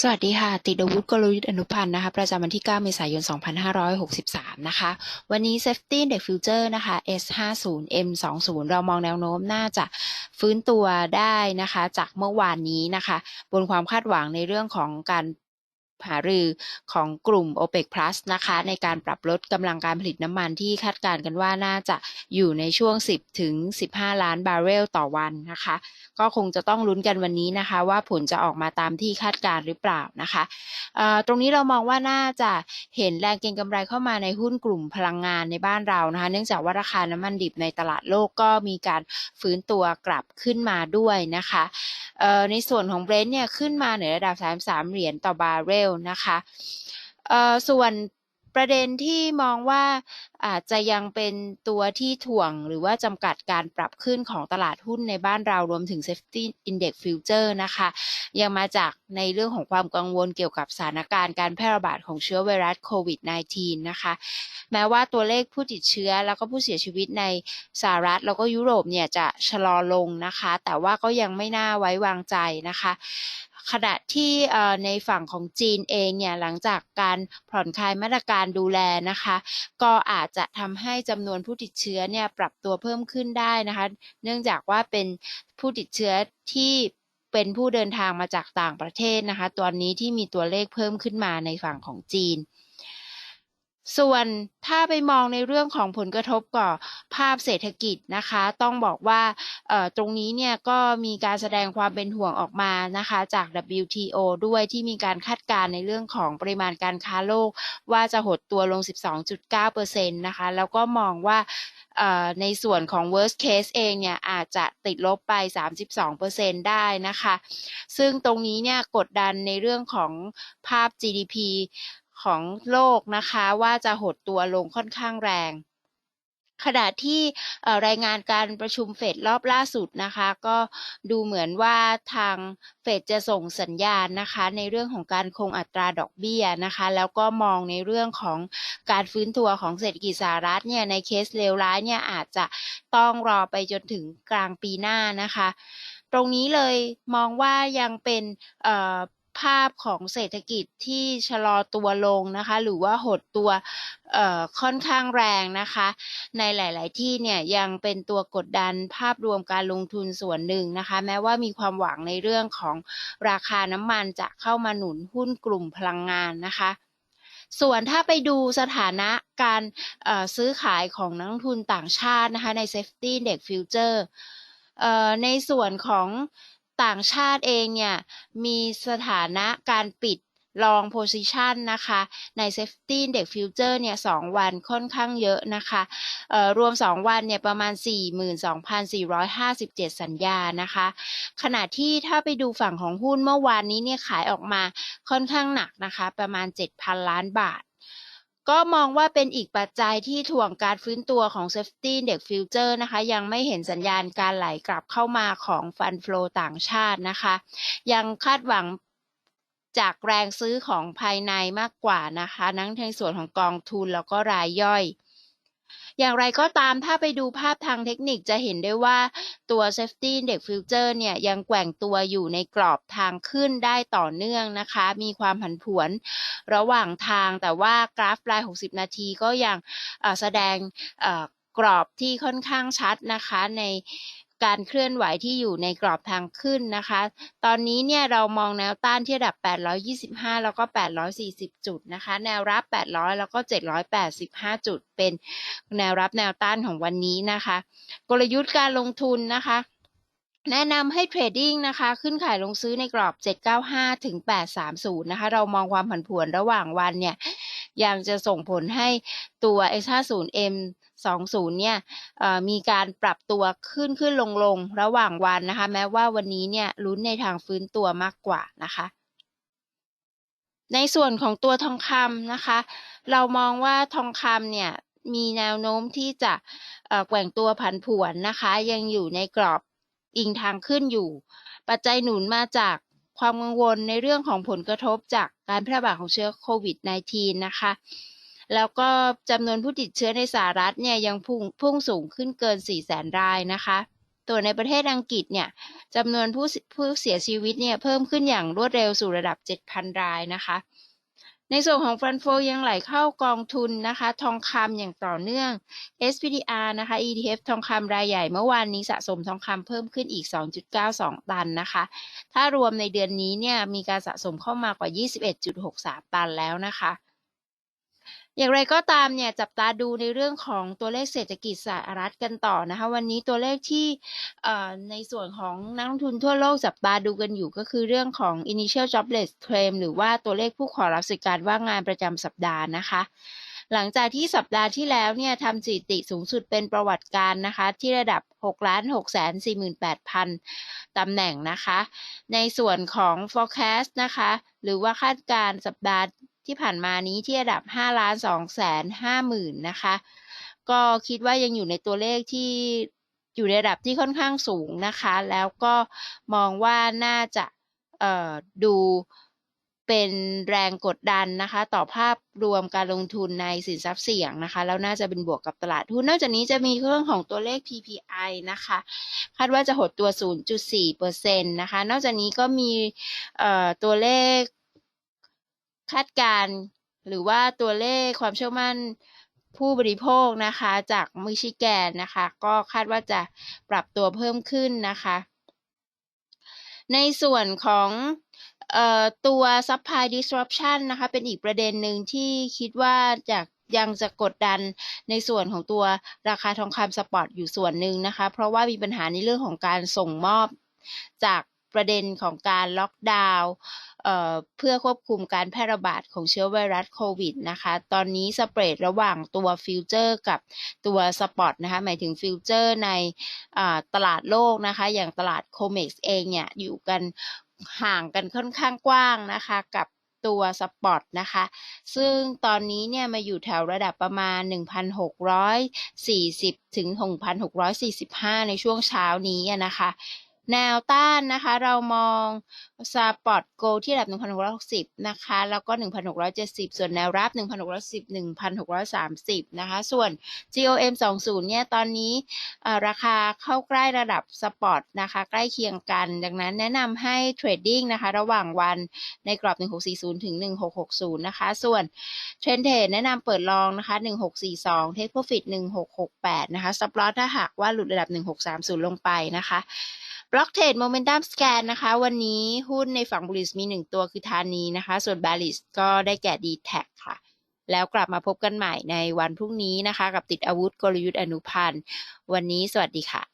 สวัสดีค่ะ ติดอาวุธกลยุทธ์อนุพันธ์นะคะ ประจำวันที่ 9 เมษายน 2563 นะคะ วันนี้ Safety Index Future นะคะ S50 M20 เรามองแนวโน้มน่าจะฟื้นตัวได้นะคะ จากเมื่อวานนี้นะคะ บนความคาดหวังในเรื่องของการ หารือของกลุ่ม OPEC Plus นะคะ ในการปรับลดกำลังการผลิตน้ำมันที่คาดการณ์กันว่าน่าจะอยู่ในช่วง 10 ถึง 15 ล้านบาร์เรลต่อวันนะคะ ก็คงจะต้องลุ้นกันวันนี้นะคะ ว่าผลจะออกมาตามที่คาดการณ์หรือเปล่านะคะตรงนี้เรามองว่าน่าจะเห็นแรงเก็งกำไรเข้ามาในหุ้นกลุ่มพลังงานในบ้านเรานะคะ เนื่องจากว่าราคาน้ำมันดิบในตลาดโลกก็มีการฟื้นตัวกลับขึ้นมาด้วยนะคะ ในส่วนของเบรนท์เนี่ยขึ้นมาเหนือระดับ 33 เหรียญต่อบาร์เรลนะคะส่วน ประเด็นที่มองว่าอาจจะยังเป็นตัวที่ถ่วงหรือว่าจำกัดการปรับขึ้นของตลาดหุ้นในบ้านเรารวมถึง Safety Index Future นะคะ ยังมาจากในเรื่องของความกังวลเกี่ยวกับสถานการณ์การแพร่ระบาดของเชื้อไวรัสโควิด -19 นะคะ แม้ว่าตัวเลขผู้ติดเชื้อแล้วก็ผู้เสียชีวิตในสหรัฐแล้วก็ยุโรปเนี่ยจะชะลอลงนะคะ แต่ว่าก็ยังไม่น่าไว้วางใจนะคะ ขณะที่ในฝั่งของจีนเองเนี่ยหลังจากการผ่อนคลายมาตรการดูแลนะคะ ก็อาจจะทำให้จำนวนผู้ติดเชื้อเนี่ยปรับตัวเพิ่มขึ้นได้นะคะ เนื่องจากว่าเป็นผู้ติดเชื้อที่เป็นผู้เดินทางมาจากต่างประเทศนะคะ ตอนนี้ที่มีตัวเลขเพิ่มขึ้นมาในฝั่งของจีน ส่วนถ้าไปมองในเรื่องของผลกระทบต่อภาพเศรษฐกิจนะคะ ต้องบอกว่าตรงนี้เนี่ยก็มีการแสดงความเป็นห่วงออกมานะคะจาก WTO ด้วยที่มีการคาดการณ์ในเรื่องของปริมาณการค้าโลก ว่าจะหดตัวลง 12.9%นะคะแล้วก็มองว่าในส่วนของ worst case เองเนี่ยอาจจะติดลบไป 32%ได้นะคะ ซึ่งตรงนี้เนี่ยกดดันในเรื่องของภาพ GDP ของโลกนะคะ ว่าจะหดตัวลงค่อนข้างแรง ขณะที่รายงานการประชุมเฟดรอบล่าสุดนะคะ ก็ดูเหมือนว่าทางเฟดจะส่งสัญญาณนะคะ ในเรื่องของการคงอัตราดอกเบี้ยนะคะ แล้วก็มองในเรื่องของการฟื้นตัวของเศรษฐกิจสหรัฐเนี่ยในเคสเลวร้ายเนี่ยอาจจะต้องรอไปจนถึงกลางปีหน้านะคะ ตรงนี้เลยมองว่ายังเป็น ภาพของเศรษฐกิจที่ชะลอตัวลงนะคะ หรือว่าหดตัวค่อนข้างแรงนะคะ ในหลาย ๆ ที่เนี่ยยังเป็นตัวกดดันภาพรวมการลงทุนส่วนหนึ่งนะคะ แม้ว่ามีความหวังในเรื่องของราคาน้ำมันจะเข้ามาหนุนหุ้นกลุ่มพลังงานนะคะส่วนถ้าไปดูสถานะการซื้อขายของนักลงทุนต่างชาตินะคะใน Safety Index Future ในส่วนของ ต่างชาติเองเนี่ยมีสถานะการปิดลองโพซิชันนะคะใน Safety Index Future เนี่ย2วันค่อนข้างเยอะนะคะรวม 2 วันเนี่ยประมาณ 42,457 สัญญานะคะ ขณะที่ถ้าไปดูฝั่งของหุ้นเมื่อวานนี้เนี่ยขายออกมาค่อนข้างหนักนะคะ ประมาณ 7,000 ล้านบาท ก็มองว่าเป็นอีกปัจจัยที่ถ่วงการฟื้นตัวของ Safety Index Future นะคะ ยังไม่เห็นสัญญาณการไหลกลับเข้ามาของฟันฟลอต่างชาตินะคะ ยังคาดหวังจากแรงซื้อของภายในมากกว่านะคะ ทั้งในส่วนของกองทุนแล้วก็รายย่อย อย่างไรก็ตามถ้าไปดูภาพทางเทคนิคจะเห็นได้ว่าตัว Safety Index Future เนี่ยยังแกว่งตัวอยู่ในกรอบทางขึ้นได้ต่อเนื่องนะคะ มีความผันผวนระหว่างทางแต่ว่ากราฟราย 60 นาทีก็ยังแสดงกรอบที่ค่อนข้างชัดนะคะใน การเคลื่อนไหวที่อยู่ในกรอบทางขึ้นนะคะ ตอนนี้เนี่ยเรามองแนวต้านที่ระดับ 825 แล้วก็ 840 จุดนะคะ แนวรับ 800 แล้วก็ 785 จุด เป็นแนวรับแนวต้านของวันนี้นะคะ กลยุทธ์การลงทุนนะคะแนะนำให้เทรดดิ้งนะคะ ขึ้นขายลงซื้อในกรอบ 795 ถึง 830 นะคะ เรามองความผันผวนระหว่างวันเนี่ยยังจะส่งผลให้ตัว X50M 20 เนี่ยมีการปรับตัวขึ้นขึ้นลงลงระหว่างวันนะคะ แม้ว่าวันนี้เนี่ยลุ้นในทางฟื้นตัวมากกว่านะคะ ในส่วนของตัวทองคำนะคะ เรามองว่าทองคำเนี่ยมีแนวโน้มที่จะแกว่งตัวผันผวนนะคะ ยังอยู่ในกรอบอิงทางขึ้นอยู่ ปัจจัยหนุนมาจากความกังวลในเรื่องของผลกระทบจากการแพร่ระบาดของเชื้อโควิด -19 นะคะ แล้วก็จำนวนผู้ติดเชื้อในสหรัฐเนี่ยยังพุ่งพุ่งสูงขึ้นเกิน 4 0 0แสนรายนะคะตส่วในประเทศอังกฤษเนี่ยจำนวนผู้ผู้เสียชีวิตเนี่ยเพิ่มขึ้นอย่างรวดเร็วสู่ระดับ 7,000 รายนะคะ ในส่วนของฟันโฟยังไหลเข้ากองทุนนะคะ ทองคำอย่างต่อเนื่อง SPDR นะคะ ETF ทองคำรายใหญ่เมื่อวานนี้สะสมทองคำเพิ่มขึ้นอีก 2.92 ตันนะคะ ถ้ารวมในเดือนนี้เนี่ยมีการสะสมเข้ามากว่า 21.63 ตันแล้วนะคะ อย่างไรก็ตามเนี่ยจับตาดูในเรื่องของตัวเลขเศรษฐกิจสหรัฐกันต่อนะคะ วันนี้ตัวเลขที่ในส่วนของนักลงทุนทั่วโลกจับตาดูกันอยู่ก็คือเรื่องของ initial jobless claim หรือว่าตัวเลขผู้ขอรับสิทธิการว่างงานประจำสัปดาห์นะคะหลังจากที่สัปดาห์ที่แล้วเนี่ยทำสถิติสูงสุดเป็นประวัติการนะคะ ที่ระดับ 6 ล้าน6แสน48,000 ตำแหน่งนะคะ ในส่วนของ forecast นะคะ หรือว่าคาดการสัปดาห์ ที่ผ่านมานี้ที่ระดับ5ล้าน2แสน5หมื่นนะคะ ก็คิดว่ายังอยู่ในตัวเลขที่อยู่ในระดับที่ค่อนข้างสูงนะคะ แล้วก็มองว่าน่าจะดูเป็นแรงกดดันนะคะ ต่อภาพรวมการลงทุนในสินทรัพย์เสี่ยงนะคะ แล้วน่าจะเป็นบวกกับตลาดหุ้นนอกจากนี้จะมีเรื่องของตัวเลข PPI นะคะ คาดว่าจะหดตัว 0.4%นะคะ นอกจากนี้ก็มีตัวเลข คาดการ์หรือว่าตัวเลขความเชื่อมั่นผู้บริโภคนะคะจากมิชิแกนนะคะ ก็คาดว่าจะปรับตัวเพิ่มขึ้นนะคะ ในส่วนของตัว supply disruption นะคะ เป็นอีกประเด็นหนึ่งที่คิดว่าจะยังจะกดดันในส่วนของตัวราคาทองคำสปอร์ตอยู่ส่วนหนึ่งนะคะ เพราะว่ามีปัญหาในเรื่องของการส่งมอบจาก ประเด็นของการล็อกดาวน์เพื่อควบคุมการแพร่ระบาดของเชื้อไวรัสโควิดนะคะ ตอนนี้สเปรดระหว่างตัวฟิวเจอร์กับตัวสปอตนะคะ หมายถึงฟิวเจอร์ในตลาดโลกนะคะ อย่างตลาดโคเม็กซ์เองเนี่ย อยู่กันห่างกันค่อนข้างกว้างนะคะกับตัวสปอตนะคะ ซึ่งตอนนี้เนี่ยมาอยู่แถวระดับประมาณ 1,640 ถึง 1,645 ในช่วงเช้านี้นะคะ แนวต้านนะคะ เรามองสปอร์ตโกลที่ระดับ 1,660 นะคะ แล้วก็ 1,670 ส่วนแนวรับ 1,610 1,630 นะคะ ส่วน GOM 20 เนี่ย ตอนนี้ราคาเข้าใกล้ระดับสปอร์ตนะคะ ใกล้เคียงกัน ดังนั้นแนะนำให้เทรดดิ้งนะคะ ระหว่างวันในกรอบ 1640 ถึง 1660 นะคะ ส่วนเทรนเทรดแนะนำเปิดลองนะคะ 1642 Take Profit 1668 นะคะ Stop Loss ถ้าหากว่าหลุดระดับ 1630 ลงไปนะคะ บล็อกเทรดโมเมนตัมสแกนนะคะ วันนี้หุ้นในฝั่งบริสมีหนึ่งตัวคือธานีนะคะ ส่วนบาลิสก็ได้แก่ดีแท็ค่ะ แล้วกลับมาพบกันใหม่ในวันพรุ่งนี้นะคะ กับติดอาวุธกลยุทธ์อนุพันธ์ วันนี้สวัสดีค่ะ